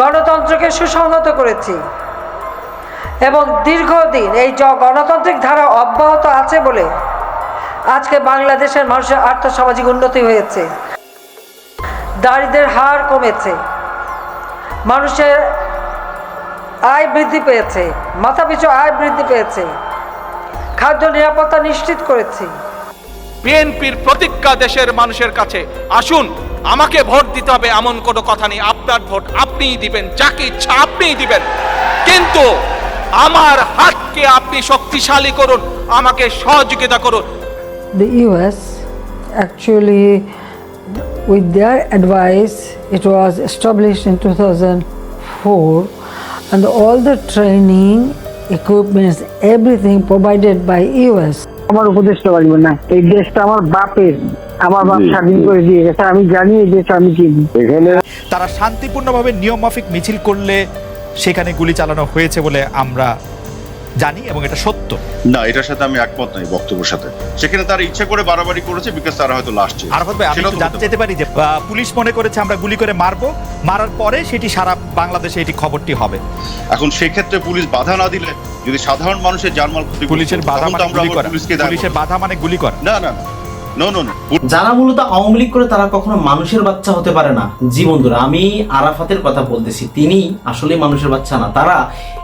গণতন্ত্রকে সুসংহত করেছি। এবং দীর্ঘদিন এই গণতান্ত্রিক ধারা অব্যাহত আছে বলে আজকে বাংলাদেশের মানুষের আর্থসামাজিক উন্নতি হয়েছে। দারিদ্রের হার কমেছে। মানুষের আয় বৃদ্ধি পেয়েছে। মাথাপিছু আয় বৃদ্ধি পেয়েছে। খাদ্য নিরাপত্তা নিশ্চিত করেছি। বিএনপির প্রতিজ্ঞা দেশের মানুষের কাছে। আসুন আমাকে ভোট দিতে হবে এমন কোনো কথা নেই আপনার ভোট আপনিই দিবেন যাকে ইচ্ছা আপনিই দিবেন কিন্তু আমার হাতকে আপনি শক্তিশালী করুন আমাকে সহযোগিতা করুন the US actually, with their advice, it was established in 2004, and all the training, equipments, everything provided by US. আমার উপদেশটা পারব না এই দেশটা আমার বাপের আমার বাপ স্বাধীন করে দিয়ে গেছে আমি জানি এই দেশ আমি চিনি। এখানে তারা শান্তিপূর্ণভাবে নিয়ম মাফিক মিছিল করলে সেখানে গুলি চালানো হয়েছে বলে আমরা জানি এবং এটা সত্য। না এটার সাথে আমি একমত নই বক্তব্যের সাথে। সেখানে তারা ইচ্ছা করে বাড়াবাড়ি করেছে বিকজ তারা হয়তো লাস্ট আরফত ভাই আমি একটু জানতে চাইতে পারি যে পুলিশ মনে করেছে আমরা গুলি করে মারবো মারার পরে সেটি সারা বাংলাদেশে এটি খবরটি হবে। এখন সেক্ষেত্রে পুলিশ বাধা না দিলে যদি সাধারণ মানুষের জানমাল ক্ষতি পুলিশের বাধা মানে গুলি করা। পুলিশকে পুলিশের বাধা মানে গুলি করা। না না। না নো যারা মূলত আওয়ামী লীগ করে তারা কখনো মানুষের বাচ্চা হতে পারে না। জি বন্ধুরা, আমি আরাফাতের কথা বলতেছি। তিনি আসলে মানুষের বাচ্চা না। তারা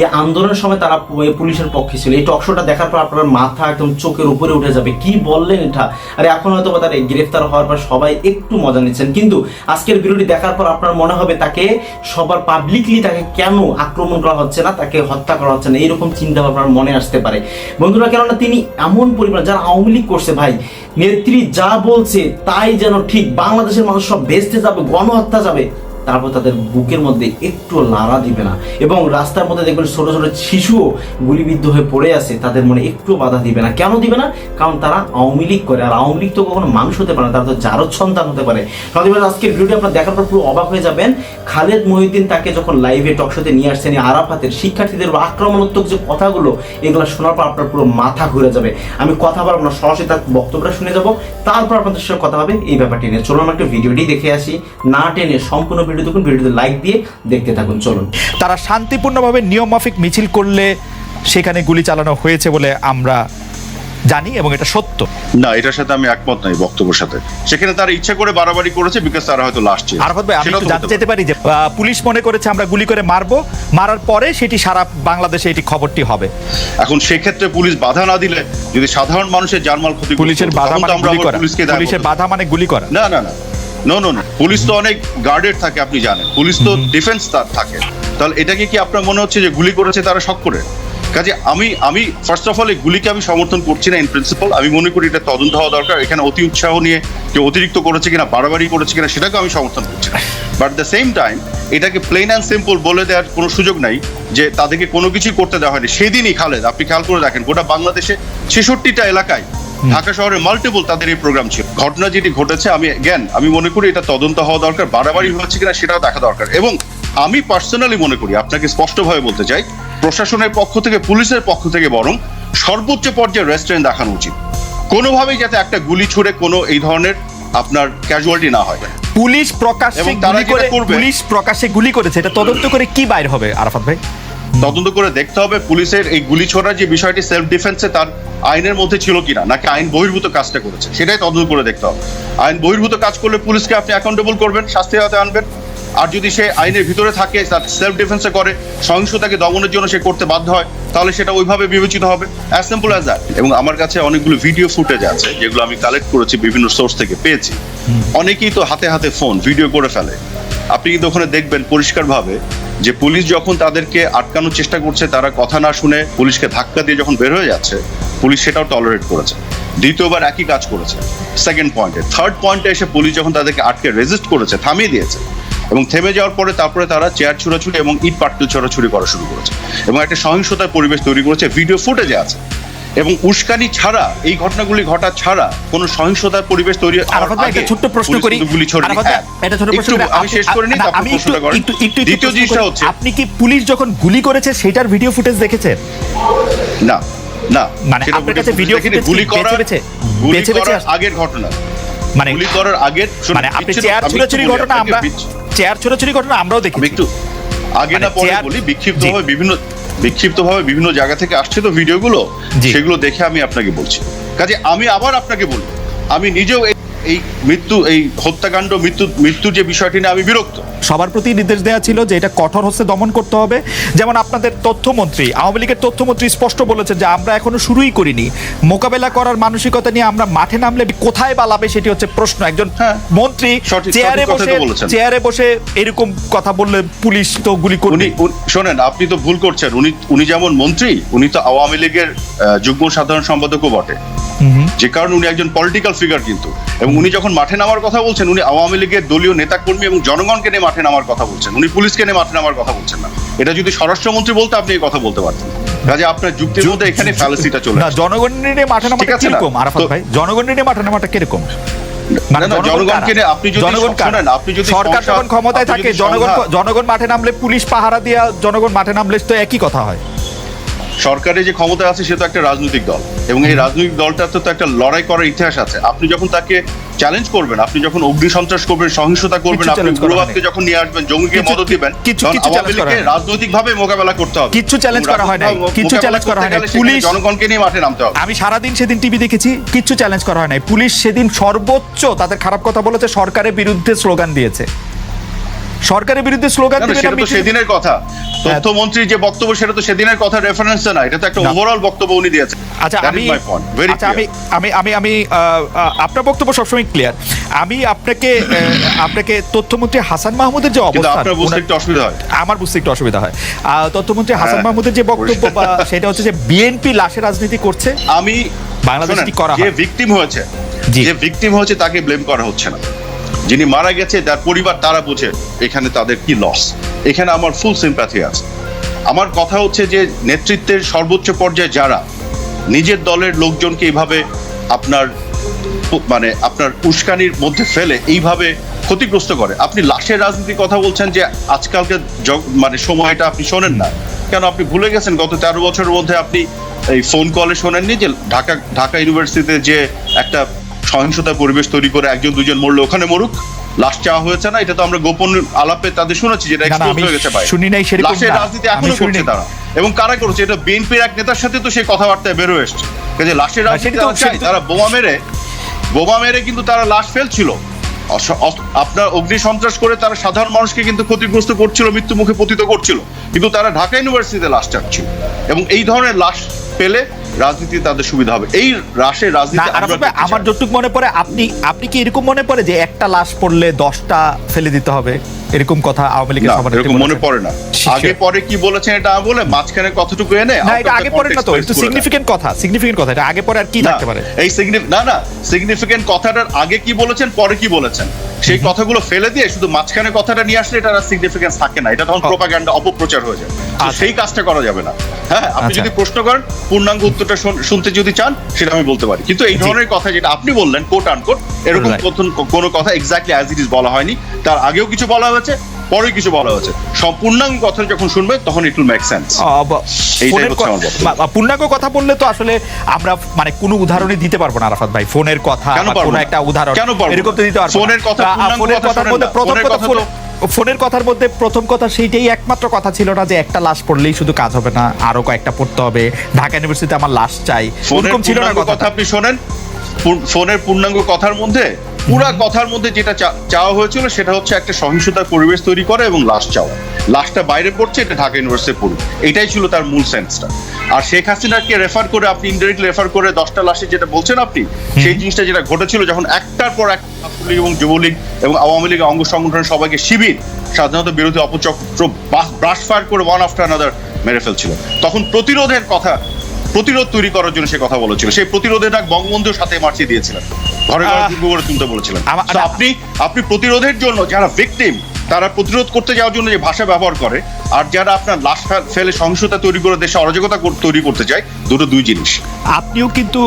এই আন্দোলনের সময় তারা পুলিশের পক্ষে ছিল। এই টকশোটা দেখার পর আপনার মাথা একদম চোখের উপরে উঠে যাবে। কি বললেন এটা? আরে এখন হয়তো তার গ্রেফতার হওয়ার পর সবাই একটু মজা নিচ্ছেন। কিন্তু আজকের ভিডিওটি দেখার পর আপনার মনে হবে তাকে সবার পাবলিকলি তাকে কেন আক্রমণ করা হচ্ছে না, তাকে হত্যা করা হচ্ছে না? এইরকম চিন্তা ভাবনার মনে আসতে পারে। বন্ধুরা, কেননা তিনি এমন পরিমাণ যারা আওয়ামী লীগ করছে ভাই নেত্রী যা বলছে তাই যেন ঠিক বাংলাদেশের মানুষ সব বেসতে যাবে গণহত্যা যাবে। তারপর তাদের বুকের মধ্যে একটু লাড়া দিবে না। এবং রাস্তার মধ্যে দেখবেন ছোট ছোট শিশুও গুলিবিদ্ধ হয়ে পড়ে আছে, তাদের মনে একটু বাধা দিবে না। কেন দিবে না? কারণ তারা আওয়ামী লীগ করে, আর আওয়ামী লীগ তো কখনো মানুষ হতে পারে না, তারা তো জারদ সন্তান হতে পারে। আজকের ভিডিওটি আপনার দেখার পর পুরো অবাক হয়ে যাবেন। খালেদ মহিউদ্দিন তাকে যখন লাইভে টকশোতে নিয়ে আসছেন আরাফাতের শিক্ষার্থীদের আক্রমণাত্মক যে কথাগুলো, এগুলো শোনার পর আপনার পুরো মাথা ঘুরে যাবে। আমি কথা বলব না, সরাসরি তার বক্তব্যটা শুনে যাব। তারপর আপনাদের সাথে কথা হবে এই ব্যাপারটি নিয়ে। চলুন আমরা একটু ভিডিওটি দেখে আসি। না টেনে সম্পূর্ণ ভিডিও দেখুন ভিডিওতে লাইক দিয়ে দেখতে থাকুন চলুন। তারা শান্তিপূর্ণভাবে নিয়ম মাফিক মিছিল করলে সেখানে গুলি চালানো হয়েছে বলে আমরা জানি এবং এটা সত্য। না এটার সাথে আমি একমত নই বক্তব্যের সাথে। সেখানে তারা ইচ্ছা করে বাড়াবাড়ি করেছে বিকজ তারা হয়তো লাস্ট আরফত ভাই আমি একটু জানতে চাইতে পারি যে পুলিশ মনে করেছে আমরা গুলি করে মারবো মারার পরে সেটি সারা বাংলাদেশে এটি খবরটি হবে। এখন সেক্ষেত্রে পুলিশ বাধা না দিলে যদি সাধারণ মানুষের জানমাল ক্ষতি পুলিশের বাধা মানে গুলি করা। পুলিশের বাধা মানে গুলি করা। না না না। নো নো নো পুলিশ তো অনেক গার্ডেড থাকে আপনি জানেন। পুলিশ তো ডিফেন্স তার থাকে। তাহলে এটাকে কি আপনার মনে হচ্ছে যে গুলি করেছে তারা শখ করে? কাজে আমি আমি ফার্স্ট অফ অল এই গুলিকে আমি সমর্থন করছি না ইন প্রিন্সিপাল আমি মনে করি এটা তদন্ত হওয়া দরকার। এখানে অতি উৎসাহ নিয়ে যে অতিরিক্ত করেছে কিনা বাড়াবাড়ি করেছে কিনা সেটাকে আমি সমর্থন করছি বাট দ্য সেম টাইম এটাকে প্লেন অ্যান্ড সিম্পল বলে দেওয়ার কোনো সুযোগ নাই যে তাদেরকে কোনো কিছুই করতে দেওয়া হয়নি। সেদিনই খালেদ আপনি খেয়াল করে দেখেন গোটা বাংলাদেশে ছেষট্টিটা এলাকায় ঢাকা শহরে মাল্টিপল তাদের এই প্রোগ্রাম ছিল। ঘটনা যেটি ঘটেছে আমি জ্ঞান আমি মনে করি এটা তদন্ত হওয়া দরকার বাড়াবাড়ি হচ্ছে কিনা সেটাও দেখা দরকার। এবং আমি পার্সোনালি মনে করি আপনাকে স্পষ্টভাবে বলতে চাই প্রশাসনের পক্ষ থেকে পুলিশের পক্ষ থেকে বরং সর্বোচ্চ পর্যায়ে রেস্টুরেন্ট দেখানো উচিত। কোনোভাবেই যাতে একটা গুলি ছুড়ে কোনো এই ধরনের আপনার ক্যাজুয়ালিটি না হয়। পুলিশ প্রকাশ্যে গুলি করে পুলিশ প্রকাশ্যে গুলি করেছে এটা তদন্ত করে কি বাইর হবে আরাফাত ভাই? তদন্ত করে দেখতে হবে পুলিশের এই গুলি ছোড়ার যে বিষয়টি সেলফ ডিফেন্সে তার আইনের মধ্যে ছিল কিনা নাকি আইন বহির্ভূত কাজটা করেছে সেটাই তদন্ত করে দেখতে হবে। আইন বহির্ভূত কাজ করলে পুলিশকে আপনি অ্যাকাউন্টেবল করবেন শাস্তি হাতে আনবেন। আর যদি সে আইনের ভিতরে থাকে তার সেলফ ডিফেন্সে করে সহিংসতাকে দমনের জন্য সে করতে বাধ্য হয় তাহলে সেটা ওইভাবে বিবেচিত হবে। অ্যাজ সিম্পল অ্যাজ দ্যাট এবং আমার কাছে অনেকগুলো ভিডিও ফুটেজ আছে যেগুলো আমি কালেক্ট করেছি বিভিন্ন সোর্স থেকে পেয়েছি। অনেকেই তো হাতে হাতে ফোন ভিডিও করে ফেলে। আপনি কিন্তু ওখানে দেখবেন পরিষ্কারভাবে যে পুলিশ যখন তাদেরকে আটকানোর চেষ্টা করছে, তারা কথা না শুনে পুলিশকে ধাক্কা দিয়ে যখন বের হয়ে যাচ্ছে, পুলিশ সেটাও টলারেট করেছে। দ্বিতীয়বার একই কাজ করেছে সেকেন্ড পয়েন্টে থার্ড পয়েন্টে এসে পুলিশ যখন তাদেরকে আটকে রেজিস্ট করেছে, থামিয়ে দিয়েছে এবং থেমে যাওয়ার পরে তারপরে তারা চেয়ার ছুড়াছুড়ি এবং ইট পাটকেল ছড়াছুড়ি করা শুরু করেছে এবং একটা সহিংসতার পরিবেশ তৈরি করেছে। ভিডিও ফুটেজে আছে। এবং উস্কানি ছাড়া এই ঘটনাগুলি ঘটা ছাড়া কোনো সহিংসতার পরিবেশ তৈরি একটা ছোট্ট প্রশ্ন করি। প্রশ্ন আমি শেষ করে আমি একটু একটু দ্বিতীয় জিনিসটা হচ্ছে আপনি কি পুলিশ যখন গুলি করেছে সেটার ভিডিও ফুটেজ দেখেছেন না না মানে আপনার কাছে ভিডিও ফুটেজ গুলি কি করার বেছে বেছে? গুলি বেছে বেছে করার আগের ঘটনা। মানে গুলি করার আগের মানে আপনি চেয়ার ছোড়াছুড়ি ঘটনা আমরা চেয়ার ছোড়াছুড়ি ঘটনা আমরাও দেখি একটু আগে মানে না পরে বলি। বিক্ষিপ্তভাবে বিভিন্ন বিক্ষিপ্তভাবে বিভিন্ন জায়গা থেকে আসছে তো ভিডিওগুলো। সেগুলো দেখে আমি আপনাকে বলছি কাজে আমি আবার আপনাকে বলি আমি নিজেও এই- মৃত্যু এই হত্যাকাণ্ড মৃত্যু মৃত্যুর যে বিষয়টি নিয়ে আমি বিরক্ত। সবার প্রতি নির্দেশ দেওয়া ছিল যে এটা কঠোর হস্তে দমন করতে হবে। যেমন আপনাদের তথ্যমন্ত্রী আওয়ামী লীগের তথ্যমন্ত্রী স্পষ্ট বলেছেন যে আমরা এখনও শুরুই করিনি। মোকাবেলা করার মানসিকতা নিয়ে আমরা মাঠে নামলে কোথায় বালাবে সেটি হচ্ছে প্রশ্ন। একজন হ্যাঁ। মন্ত্রী চেয়ারে বসে চেয়ারে বসে এরকম কথা বললে পুলিশ তো গুলি করবে। শোনেন আপনি তো ভুল করছেন। উনি উনি যেমন মন্ত্রী উনি তো আওয়ামী লীগের যুগ্ম সাধারণ সম্পাদকও বটে। যে কারণে উনি একজন পলিটিক্যাল ফিগার কিন্তু। এবং উনি যখন মাঠে নামার কথা বলছেন উনি আওয়ামী লীগের দলীয় নেতাকর্মী এবং জনগণকে নিয়ে মাঠে নামার কথা বলছেন। উনি পুলিশকে নিয়ে মাঠে নামার কথা বলছেন না। এটা যদি স্বরাষ্ট্রমন্ত্রী বলতে আপনি এই কথা বলতে পারতেন। কাজে আপনার যুক্তির মধ্যে এখানে ফ্যালাসিটা চলে না জনগণ নিয়ে মাঠে নামাটা? কীরকম? আরাফাত ভাই জনগণ নিয়ে মাঠে নামাটা কীরকম? মানে সরকার যখন ক্ষমতায় থাকে জনগণ জনগণ মাঠে নামলে পুলিশ পাহারা দিয়া জনগণ মাঠে নামলে তো একই কথা হয়। সরকারের যে ক্ষমতা আছে সে তো একটা রাজনৈতিক দল। এবং এই রাজনৈতিক দলটার তো একটা লড়াই করার ইতিহাস আছে। আপনি যখন তাকে চ্যালেঞ্জ করবেন। আপনি যখন অগ্নি সন্ত্রাস করবেন সহিংসতা করবেন আপনি উগ্রবাদকে যখন নিয়ে আসবেন জঙ্গিকে মদত দিবেন কিছু কিছু চ্যালেঞ্জ করা হয় রাজনৈতিক রাজনৈতিকভাবে মোকাবেলা করতে হবে। কিছু চ্যালেঞ্জ করা হয় না কিছু চ্যালেঞ্জ করা হয় না পুলিশ- জনগণকে নিয়ে মাঠে নামতে হবে। আমি সারা দিন সেদিন টিভি দেখেছি কিছু চ্যালেঞ্জ করা হয় না পুলিশ সেদিন সর্বোচ্চ তাদের খারাপ কথা বলেছে সরকারের বিরুদ্ধে স্লোগান দিয়েছে। সরকারের বিরুদ্ধে স্লোগান দিবে সেটা তো সেদিনের কথা। তথ্যমন্ত্রীর যে বক্তব্য সেটা তো সেদিনের কথা রেফারেন্স না। এটা তো একটা ওভারঅল বক্তব্য উনি দিয়েছেন। আচ্ছা আমি আচ্ছা আমি আমি আমি আমি আপনার বক্তব্য সবসময় ক্লিয়ার আমি আপনাকে আপনাকে তথ্যমন্ত্রী হাসান মাহমুদের যে কিন্তু অবস্থান আপনার বুঝতে একটু অসুবিধা হয়। আমার বুঝতে একটু অসুবিধা হয়। তথ্যমন্ত্রী হাসান হ্যাঁ, মাহমুদের যে বক্তব্য সেটা হচ্ছে যে বিএনপি লাশের রাজনীতি করছে আমি বাংলাদেশ কি করা যে ভিকটিম হয়েছে। যে ভিকটিম হয়েছে তাকে ব্লেম করা হচ্ছে না। যিনি মারা গেছে তার পরিবার তারা বোঝে, এখানে তাদের কি লস এখানে আমার ফুল সিম্প্যাথি আছে। আমার কথা হচ্ছে যে, নেতৃত্বের সর্বোচ্চ পর্যায়ে যারা, নিজের দলের লোকজনকে এইভাবে আপনার মানে আপনার উস্কানির মধ্যে ফেলে, এইভাবে ক্ষতিগ্রস্ত করে। আপনি লাশের রাজনীতির কথা বলছেন যে আজকালকার জগ- মানে সময়টা আপনি শোনেন না। কেন আপনি ভুলে গেছেন? গত তেরো বছরের মধ্যে আপনি এই ফোন কলে শোনেননি যে, ঢাকা ঢাকা ইউনিভার্সিটিতে যে একটা সহিংসতা পরিবেশ তৈরি করে একজন দুজন মরলো ওখানে মরুক। লাশ চাওয়া হয়েছে না এটা তো আমরা গোপন আলাপে তাদের শুনেছি যেটা এক্সপোজ হয়ে গেছে ভাই। শুনি নাই সেরকম লাশের রাজনীতি এখনও করছে তারা। এবং কারা করছে এটা বিএনপির এক নেতার সাথে তো সেই কথাবার্তায় বেরো এসছে কাজে লাশের রাজনীতি তারা বোমা মেরে বোমা মেরে কিন্তু তারা লাশ ফেলছিল। আপনার অগ্নি সন্ত্রাস করে তারা সাধারণ মানুষকে কিন্তু ক্ষতিগ্রস্ত করছিল মৃত্যু মুখে পতিত করছিল। কিন্তু তারা ঢাকা ইউনিভার্সিটিতে লাশ চাচ্ছিল। এবং এই ধরনের লাশ পেলে রাজনীতি তাদের সুবিধা হবে। এই রাশের রাজনীতি আমরা যতটুকু মনে পড়ে আপনি আপনি কি এরকম মনে পড়ে যে একটা লাশ পড়লে দশটা ফেলে দিতে হবে? এরকম কথা আওয়ামী লীগের সভানেত্রী মনে পড়ে না। আগে পরে কি বলেছেন এটা বলে মাঝখানে কতটুকু এনে না এটা আগে পরে না তো একটু সিগনিফিকেন্ট কথা সিগনিফিকেন্ট কথা এটা আগে পরে আর কি থাকতে পারে? এই সিগনি- না না সিগনিফিকেন্ট কথাটার আগে কি বলেছেন পরে কি বলেছেন? সেই কথাগুলো ফেলে দিয়ে শুধু মাঝখানে কথাটা নিয়ে আসলে এটা আর সিগনিফিকেন্স থাকে না এটা তখন। প্রোপাগান্ডা অপপ্রচার হয়ে যায়। আচ্ছা। সেই কাজটা করা যাবে না। হ্যাঁ আপনি আচ্ছা। যদি প্রশ্ন করেন পূর্ণাঙ্গ উত্তরটা শুনতে যদি চান সেটা আমি বলতে পারি। কিন্তু এই ধরনের কথা যেটা আপনি বললেন কোট আনকোট এরকম কোনো কথা এক্স্যাক্টলি অ্যাজ ইট ইজ বলা হয়নি। তার আগেও কিছু বলা হয়েছে পরে কিছু বলা হয়েছে। সম্পূর্ণাঙ্গ কথা যখন শুনবেন তখন ইট উইল মেক সেন্স পূর্ণাঙ্গ কথা বললে তো আসলে আমরা মানে কোনো উদাহরণই দিতে পারব না আরাফাত ভাই। ফোনের কথা কেন একটা উদাহরণ। এরকম তো দিতে পারব ফোনের কথা, ফোনের কথা কথার মধ্যে প্রথম কথা ফোনের কথার মধ্যে প্রথম কথা সেইটাই একমাত্র কথা ছিল না যে একটা লাশ পড়লেই শুধু কাজ হবে না আরও কয়েকটা পড়তে হবে। ঢাকা ইউনিভার্সিটিতে আমার লাশ চাই। ফোনের এরকম ছিল না কথা আপনি শোনেন। ফোনের পূর্ণাঙ্গ কথার মধ্যে পুরা কথার মধ্যে যেটা চাওয়া হয়েছিল সেটা হচ্ছে একটা সহিংসতার পরিবেশ তৈরি করে এবং লাশ চাওয়া। লাশটা বাইরে পড়ছে এটা ঢাকা ইউনিভার্সিটি পড়ুক এটাই ছিল তার মূল সেন্সটা আর শেখ হাসিনাকে রেফার করে আপনি ইনডাইরেক্টলি রেফার করে দশটা লাশে যেটা বলছেন আপনি সেই জিনিসটা যেটা ঘটেছিল যখন একটার পর এক ছাত্রলীগ এবং যুবলীগ এবং আওয়ামী লীগের অঙ্গ সংগঠনের সবাইকে শিবির স্বাধীনতা বিরোধী অপচক্র ব্রাশ ফায়ার করে ওয়ান আফটার আনাদার মেরে ফেলছিল। তখন প্রতিরোধের কথা প্রতিরোধ তৈরি করার জন্য সে কথা বলেছিল। সেই প্রতিরোধের ডাক বঙ্গবন্ধুর সাথে মার্চে দিয়েছিলেন। ঘরে ঘরে করে তুলতে বলেছিলেন। আপনি আপনি প্রতিরোধের জন্য যারা ভিকটিম তারা প্রতিরোধ করতে যাওয়ার জন্য যে ভাষা ব্যবহার করে আর যারা আপনার লাশ ফেলে সহিংসতা তৈরি করে দেশে অরাজকতা তৈরি করতে চায় দুটো দুই জিনিস। আপনিও কিন্তু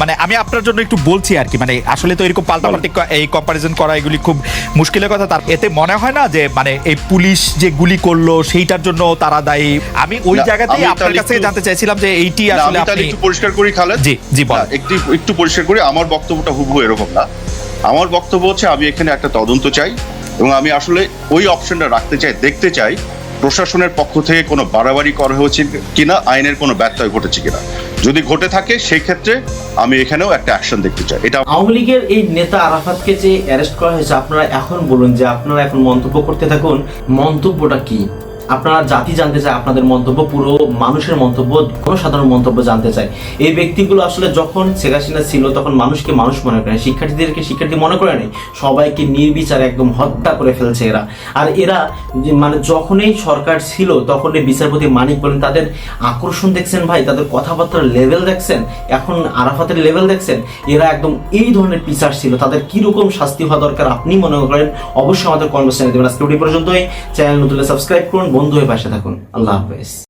মানে আমি আপনার জন্য একটু বলছি আর কি মানে আসলে তো এরকম পাল্টাপাল্টি এই কম্পারিজন করা এগুলি খুব মুশকিলের কথা তার এতে মনে হয় না যে মানে এই পুলিশ যে গুলি করল সেইটার জন্য তারা দায়ী? আমি ওই জায়গাতেই আপনার কাছ জানতে চাইছিলাম যে এইটি আসলে আপনি একটু পরিষ্কার করি খালেদ? জি, জি, বলেন। না, একটু একটু পরিষ্কার করি আমার বক্তব্যটা হুবহু এরকম না। আমার বক্তব্য হচ্ছে আমি এখানে একটা তদন্ত চাই। এবং আমি আসলে ওই অপশনটা রাখতে চাই, দেখতে চাই প্রশাসনের পক্ষ থেকে কোনো বাড়াবাড়ি করা হয়েছে কিনা, আইনের কোনো ব্যত্যয় ঘটেছে কিনা। যদি ঘটে থাকে, সেই ক্ষেত্রে আমি এখানেও একটা অ্যাকশন দেখতে চাই। এটা আওয়ামী লীগের এই নেতা আরাফাতকে যে অ্যারেস্ট করা হয়েছে, আপনারা এখন বলুন যে আপনারা এখন মন্তব্য করতে থাকুন, মন্তব্যটা কি? আপনারা জাতি জানতে চায়, আপনাদের মন্তব্য, পুরো মানুষের মন্তব্য, কোনো সাধারণ মন্তব্য জানতে চায়। এই ব্যক্তিগুলো আসলে যখন শেখ হাসিনা ছিল, তখন মানুষকে মানুষ মনে করে শিক্ষার্থীদেরকে শিক্ষার্থী মনে করে নেই। সবাইকে নির্বিচারে একদম হত্যা করে ফেলছে এরা। আর এরা মানে যখনই সরকার ছিল, তখনই বিচারপতি মানিক বলেন, তাদের আকর্ষণ দেখছেন ভাই, তাদের কথাবার্তার লেভেল দেখছেন, এখন আরাফাতের লেভেল দেখছেন, এরা একদম এই ধরনের পিসার ছিল। তাদের কীরকম শাস্তি হওয়া দরকার আপনি মনে করেন? অবশ্যই আমাদের কনভার্সেশনে দেবেন। আজকে পর্যন্তই। চ্যানেল নতুন সাবস্ক্রাইব করুন। বন্ধু হয়ে পাশে থাকুন। আল্লাহ হাফেজ।